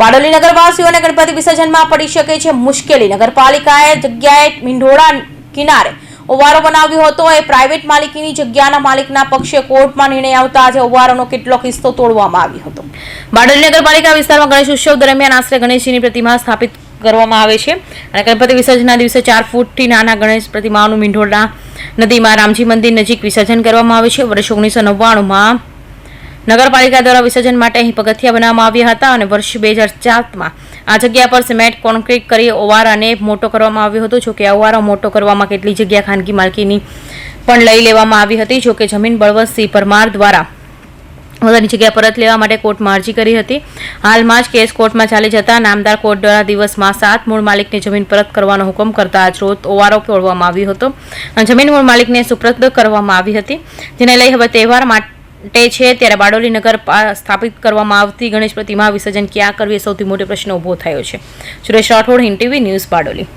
બારડોલી નગરવાસીઓને ગણપતિ વિસર્જનમાં પડી શકે છે મુશ્કેલી. નગરપાલિકાએ જગ્યાએ મીંઢોળા કિનારે ઓવારો બનાવ્યો હતો. એ પ્રાઇવેટ માલિકીની જગ્યાના માલિકના પક્ષે કોર્ટમાં નિર્ણય આવતા આજે ઓવારોનો કેટલો કિસ્સો તોડવામાં આવ્યો હતો. બારડોલી નગરપાલિકા વિસ્તારમાં ગણેશ ઉત્સવ દરમિયાન આશરે ગણેશજીની પ્રતિમા સ્થાપિત કરવામાં આવે છે અને ગણપતિ વિસર્જનના દિવસે ચાર ફૂટથી નાના ગણેશ પ્રતિમાઓનું મીંઢોળા નદીમાં રામજી મંદિર નજીક વિસર્જન કરવામાં આવે છે. વર્ષ ઓગણીસો નવ્વાણુંમાં નગરપાલિકા દ્વારા વિસર્જન માટે અહીં પગથિયા બનાવવામાં આવ્યા હતા અને વર્ષ બે હજાર આ જગ્યા પર સિમેન્ટ, કોન્ક્રીટ કરી ઓવારાને મોટો કરવામાં આવ્યો હતો. જોકે ઓવારો મોટો કરવામાં કેટલી જગ્યા ખાનગી માલકીની પણ લઈ લેવામાં આવી હતી. જોકે જમીન બળવંતસિંહ પરમાર દ્વારા પોતાની જગ્યા પરત લેવા માટે કોર્ટમાં અરજી કરી હતી. હાલમાં જ કેસ કોર્ટમાં ચાલી જતા નામદાર કોર્ટ દ્વારા દિવસમાં સાત મૂળ માલિકને જમીન પરત કરવાનો હુકમ કરતા આજ રોજ ઓવારો ફોડવામાં આવ્યો હતો. જમીન મૂળ માલિકને સુપ્રત કરવામાં આવી હતી. જેને લઈ હવે તહેવાર માટે છે, ત્યારે બારડોલી નગર સ્થાપિત કરવામાં આવતી ગણેશ પ્રતિમા વિસર્જન ક્યાં કરવી સૌથી મોટો પ્રશ્ન ઊભો થયો છે. Suresh Rathod, Hind TV news Bardoli.